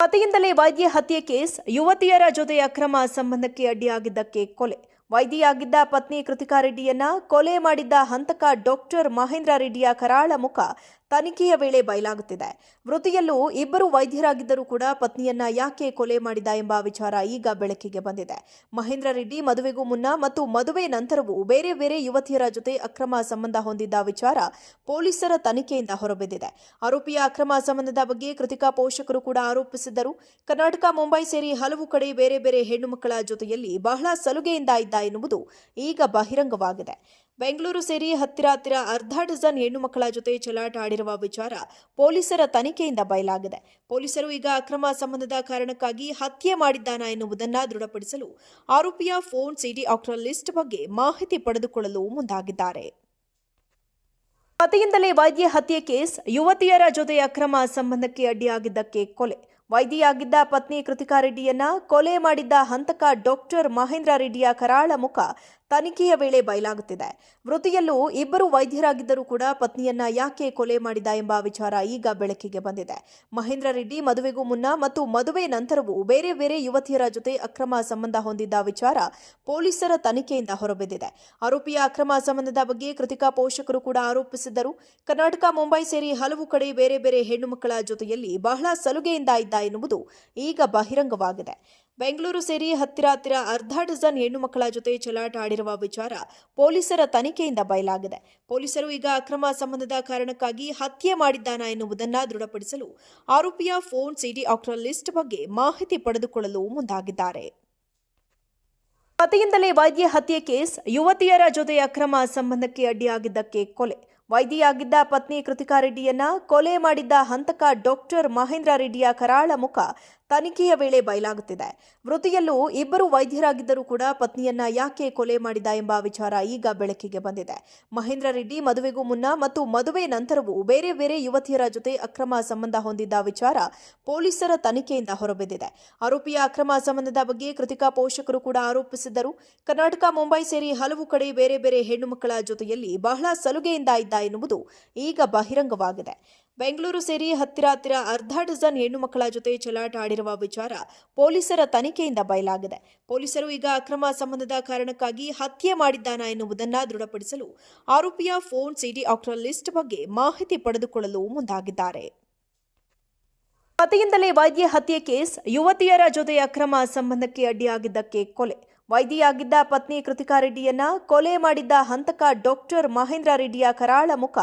ಪತಿಯಿಂದಲೇ ವೈದ್ಯ ಹತ್ಯೆ ಕೇಸ್, ಯುವತಿಯರ ಜೊತೆ ಅಕ್ರಮ ಸಂಬಂಧಕ್ಕೆ ಅಡ್ಡಿಯಾಗಿದ್ದಕ್ಕೆ ಕೊಲೆ. ವೈದ್ಯೆಯಾಗಿದ್ದ ಪತ್ನಿ ಕೃತಿಕಾ ರೆಡ್ಡಿಯನ್ನ ಕೊಲೆ ಮಾಡಿದ್ದ ಹಂತಕ ಡಾಕ್ಟರ್ ಮಹೇಂದ್ರ ರೆಡ್ಡಿಯ ಕರಾಳ ಮುಖ ತನಿಖೆಯ ವೇಳೆ ಬಯಲಾಗುತ್ತಿದೆ. ವೃತ್ತಿಯಲ್ಲೂ ಇಬ್ಬರು ವೈದ್ಯರಾಗಿದ್ದರೂ ಕೂಡ ಪತ್ನಿಯನ್ನ ಯಾಕೆ ಕೊಲೆ ಮಾಡಿದ ಎಂಬ ವಿಚಾರ ಈಗ ಬೆಳಕಿಗೆ ಬಂದಿದೆ. ಮಹೇಂದ್ರ ರೆಡ್ಡಿ ಮದುವೆಗೂ ಮುನ್ನ ಮತ್ತು ಮದುವೆ ನಂತರವೂ ಬೇರೆ ಬೇರೆ ಯುವತಿಯರ ಜೊತೆ ಅಕ್ರಮ ಸಂಬಂಧ ಹೊಂದಿದ್ದ ವಿಚಾರ ಪೊಲೀಸರ ತನಿಖೆಯಿಂದ ಹೊರಬಿದ್ದಿದೆ. ಆರೋಪಿಯ ಅಕ್ರಮ ಸಂಬಂಧದ ಬಗ್ಗೆ ಕೃತಿಕಾ ಪೋಷಕರು ಕೂಡ ಆರೋಪಿಸಿದ್ದರು. ಕರ್ನಾಟಕ, ಮುಂಬೈ ಸೇರಿ ಹಲವು ಕಡೆ ಬೇರೆ ಬೇರೆ ಹೆಣ್ಣುಮಕ್ಕಳ ಜೊತೆಯಲ್ಲಿ ಬಹಳ ಸಲುಗೆಯಿಂದ ಇದ್ದ ಎನ್ನುವುದು ಈಗ ಬಹಿರಂಗವಾಗಿದೆ. ಬೆಂಗಳೂರು ಸೇರಿ ಹತ್ತಿರ ಹತ್ತಿರ ಅರ್ಧ ಡಜನ್ ಹೆಣ್ಣು ಮಕ್ಕಳ ಜೊತೆ ಚಲಾಟ ಆಡಿರುವ ವಿಚಾರ ಪೊಲೀಸರ ತನಿಖೆಯಿಂದ ಬಯಲಾಗಿದೆ. ಪೊಲೀಸರು ಈಗ ಅಕ್ರಮ ಸಂಬಂಧದ ಕಾರಣಕ್ಕಾಗಿ ಹತ್ಯೆ ಮಾಡಿದ್ದಾನ ಎನ್ನುವುದನ್ನು ದೃಢಪಡಿಸಲು ಆರೋಪಿಯ ಫೋನ್ ಸಿಡಿ ಆಕ್ಟರ್ ಲಿಸ್ಟ್ ಬಗ್ಗೆ ಮಾಹಿತಿ ಪಡೆದುಕೊಳ್ಳಲು ಮುಂದಾಗಿದ್ದಾರೆ. ಪತಿಯಿಂದಲೇ ವೈದ್ಯ ಹತ್ಯೆ ಕೇಸ್ ಯುವತಿಯರ ಜೊತೆ ಅಕ್ರಮ ಸಂಬಂಧಕ್ಕೆ ಅಡ್ಡಿಯಾಗಿದ್ದಕ್ಕೆ ಕೊಲೆ. ವೈದ್ಯೆಯಾಗಿದ್ದ ಪತ್ನಿ ಕೃತಿಕಾ ರೆಡ್ಡಿಯನ್ನ ಕೊಲೆ ಮಾಡಿದ್ದ ಹಂತಕ ಡಾಕ್ಟರ್ ಮಹೇಂದ್ರ ರೆಡ್ಡಿಯ ಕರಾಳ ಮುಖ ತನಿಖೆಯ ವೇಳೆ ಬಯಲಾಗುತ್ತಿದೆ. ವೃತ್ತಿಯಲ್ಲೂ ಇಬ್ಬರು ವೈದ್ಯರಾಗಿದ್ದರೂ ಕೂಡ ಪತ್ನಿಯನ್ನ ಯಾಕೆ ಕೊಲೆ ಮಾಡಿದ ಎಂಬ ವಿಚಾರ ಈಗ ಬೆಳಕಿಗೆ ಬಂದಿದೆ. ಮಹೇಂದ್ರ ರೆಡ್ಡಿ ಮದುವೆಗೂ ಮುನ್ನ ಮತ್ತು ಮದುವೆ ನಂತರವೂ ಬೇರೆ ಬೇರೆ ಯುವತಿಯರ ಜೊತೆ ಅಕ್ರಮ ಸಂಬಂಧ ಹೊಂದಿದ್ದ ವಿಚಾರ ಪೊಲೀಸರ ತನಿಖೆಯಿಂದ ಹೊರಬಿದ್ದಿದೆ. ಆರೋಪಿಯ ಅಕ್ರಮ ಸಂಬಂಧದ ಬಗ್ಗೆ ಕೃತಿಕಾ ಪೋಷಕರು ಕೂಡ ಆರೋಪಿಸಿದ್ದರು. ಕರ್ನಾಟಕ, ಮುಂಬೈ ಸೇರಿ ಹಲವು ಕಡೆ ಬೇರೆ ಬೇರೆ ಹೆಣ್ಣುಮಕ್ಕಳ ಜೊತೆಯಲ್ಲಿ ಬಹಳ ಸಲುಗೆಯಿಂದ ಇದ್ದ ಎನ್ನುವುದು ಈಗ ಬಹಿರಂಗವಾಗಿದೆ. ಬೆಂಗಳೂರು ಸೇರಿ ಹತ್ತಿರ ಹತ್ತಿರ ಅರ್ಧ ಡಜನ್ ಹೆಣ್ಣು ಮಕ್ಕಳ ಜೊತೆ ಚಲಾಟ ಆಡಿರುವ ವಿಚಾರ ಪೊಲೀಸರ ತನಿಖೆಯಿಂದ ಬಯಲಾಗಿದೆ. ಪೊಲೀಸರು ಈಗ ಅಕ್ರಮ ಸಂಬಂಧದ ಕಾರಣಕ್ಕಾಗಿ ಹತ್ಯೆ ಮಾಡಿದ್ದಾನ ಎನ್ನುವುದನ್ನು ದೃಢಪಡಿಸಲು ಆರೋಪಿಯ ಫೋನ್ ಸಿಡಿ ಆಕ್ಟರ್ ಲಿಸ್ಟ್ ಬಗ್ಗೆ ಮಾಹಿತಿ ಪಡೆದುಕೊಳ್ಳಲು ಮುಂದಾಗಿದ್ದಾರೆ. ಪತಿಯಿಂದಲೇ ವೈದ್ಯ ಹತ್ಯೆ ಕೇಸ್, ಯುವತಿಯರ ಜೊತೆ ಅಕ್ರಮ ಸಂಬಂಧಕ್ಕೆ ಅಡ್ಡಿಯಾಗಿದ್ದಕ್ಕೆ ಕೊಲೆ. ವೈದ್ಯಾಗಿದ್ದ ಪತ್ನಿ ಕೃತಿಕಾ ರೆಡ್ಡಿಯನ್ನ ಕೊಲೆ ಮಾಡಿದ್ದ ಹಂತಕ ಡಾಕ್ಟರ್ ಮಹೇಂದ್ರ ರೆಡ್ಡಿಯ ಕರಾಳ ಮುಖ ತನಿಖೆಯ ವೇಳೆ ಬಯಲಾಗುತ್ತಿದೆ. ವೃತ್ತಿಯಲ್ಲೂ ಇಬ್ಬರು ವೈದ್ಯರಾಗಿದ್ದರೂ ಕೂಡ ಪತ್ನಿಯನ್ನ ಯಾಕೆ ಕೊಲೆ ಮಾಡಿದ ಎಂಬ ವಿಚಾರ ಈಗ ಬೆಳಕಿಗೆ ಬಂದಿದೆ. ಮಹೇಂದ್ರ ರೆಡ್ಡಿ ಮದುವೆಗೂ ಮುನ್ನ ಮತ್ತು ಮದುವೆ ನಂತರವೂ ಬೇರೆ ಬೇರೆ ಯುವತಿಯರ ಜೊತೆ ಅಕ್ರಮ ಸಂಬಂಧ ಹೊಂದಿದ್ದ ವಿಚಾರ ಪೊಲೀಸರ ತನಿಖೆಯಿಂದ ಹೊರಬಿದ್ದಿದೆ. ಆರೋಪಿಯ ಅಕ್ರಮ ಸಂಬಂಧದ ಬಗ್ಗೆ ಕೃತಿಕಾ ಪೋಷಕರು ಕೂಡ ಆರೋಪಿಸಿದ್ದರು. ಕರ್ನಾಟಕ, ಮುಂಬೈ ಸೇರಿ ಹಲವು ಕಡೆ ಬೇರೆ ಬೇರೆ ಹೆಣ್ಣುಮಕ್ಕಳ ಜೊತೆಯಲ್ಲಿ ಬಹಳ ಸಲುಗೆಯಿಂದ ಇದ್ದ ಎನ್ನುವುದು ಈಗ ಬಹಿರಂಗವಾಗಿದೆ. ಬೆಂಗಳೂರು ಸೇರಿ ಹತ್ತಿರ ಹತ್ತಿರ ಅರ್ಧ ಡಜನ್ ಹೆಣ್ಣು ಮಕ್ಕಳ ಜೊತೆ ಚಲಾಟ ಆಡಿರುವ ವಿಚಾರ ಪೊಲೀಸರ ತನಿಖೆಯಿಂದ ಬಯಲಾಗಿದೆ. ಪೊಲೀಸರು ಈಗ ಅಕ್ರಮ ಸಂಬಂಧದ ಕಾರಣಕ್ಕಾಗಿ ಹತ್ಯೆ ಮಾಡಿದ್ದಾನ ಎನ್ನುವುದನ್ನು ದೃಢಪಡಿಸಲು ಆರೋಪಿಯ ಫೋನ್ ಸಿಡಿ ಆಕ್ಟರ್ ಲಿಸ್ಟ್ ಬಗ್ಗೆ ಮಾಹಿತಿ ಪಡೆದುಕೊಳ್ಳಲು ಮುಂದಾಗಿದ್ದಾರೆ. ಪತಿಯಿಂದಲೇ ವೈದ್ಯ ಹತ್ಯೆ ಕೇಸ್, ಯುವತಿಯರ ಜೊತೆ ಅಕ್ರಮ ಸಂಬಂಧಕ್ಕೆ ಅಡ್ಡಿಯಾಗಿದ್ದಕ್ಕೆ ಕೊಲೆ. ವೈದ್ಯೆಯಾಗಿದ್ದ ಪತ್ನಿ ಕೃತಿಕಾ ರೆಡ್ಡಿಯನ್ನ ಕೊಲೆ ಮಾಡಿದ್ದ ಹಂತಕ ಡಾಕ್ಟರ್ ಮಹೇಂದ್ರ ರೆಡ್ಡಿಯ ಕರಾಳ ಮುಖ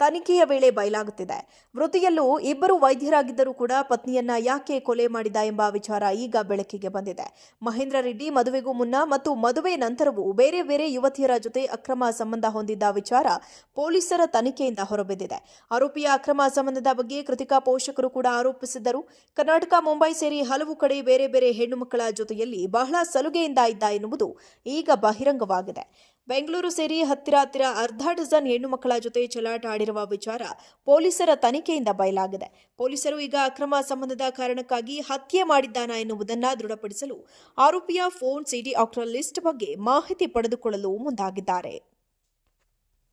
ತನಿಖೆಯ ವೇಳೆ ಬಯಲಾಗುತ್ತಿದೆ. ವೃತ್ತಿಯಲ್ಲೂ ಇಬ್ಬರು ವೈದ್ಯರಾಗಿದ್ದರೂ ಕೂಡ ಪತ್ನಿಯನ್ನ ಯಾಕೆ ಕೊಲೆ ಮಾಡಿದ ಎಂಬ ವಿಚಾರ ಈಗ ಬೆಳಕಿಗೆ ಬಂದಿದೆ. ಮಹೇಂದ್ರ ರೆಡ್ಡಿ ಮದುವೆಗೂ ಮುನ್ನ ಮತ್ತು ಮದುವೆ ನಂತರವೂ ಬೇರೆ ಬೇರೆ ಯುವತಿಯರ ಜೊತೆ ಅಕ್ರಮ ಸಂಬಂಧ ಹೊಂದಿದ್ದ ವಿಚಾರ ಪೊಲೀಸರ ತನಿಖೆಯಿಂದ ಹೊರಬಿದ್ದಿದೆ. ಆರೋಪಿಯ ಅಕ್ರಮ ಸಂಬಂಧದ ಬಗ್ಗೆ ಕೃತಿಕಾ ಪೋಷಕರು ಕೂಡ ಆರೋಪಿಸಿದ್ದರು. ಕರ್ನಾಟಕ, ಮುಂಬೈ ಸೇರಿ ಹಲವು ಕಡೆ ಬೇರೆ ಬೇರೆ ಹೆಣ್ಣು ಮಕ್ಕಳ ಜೊತೆಯಲ್ಲಿ ಬಹಳ ಸಲುಗೆಯಿಂದ ಇದ್ದ ಎನ್ನುವುದು ಈಗ ಬಹಿರಂಗವಾಗಿದೆ. ಬೆಂಗಳೂರು ಸೇರಿ ಹತ್ತಿರ ಹತ್ತಿರ ಅರ್ಧ ಡಜನ್ ಹೆಣ್ಣು ಮಕ್ಕಳ ಜೊತೆ ಚಲಾಟ ಆಡಿರುವ ವಿಚಾರ ಪೊಲೀಸರ ತನಿಖೆಯಿಂದ ಬಯಲಾಗಿದೆ. ಪೊಲೀಸರು ಈಗ ಅಕ್ರಮ ಸಂಬಂಧದ ಕಾರಣಕ್ಕಾಗಿ ಹತ್ಯೆ ಮಾಡಿದ್ದಾನ ಎನ್ನುವುದನ್ನು ದೃಢಪಡಿಸಲು ಆರೋಪಿಯ ಫೋನ್ ಸಿಡಿ ಆಕ್ಟರ್ ಲಿಸ್ಟ್ ಬಗ್ಗೆ ಮಾಹಿತಿ ಪಡೆದುಕೊಳ್ಳಲು ಮುಂದಾಗಿದ್ದಾರೆ.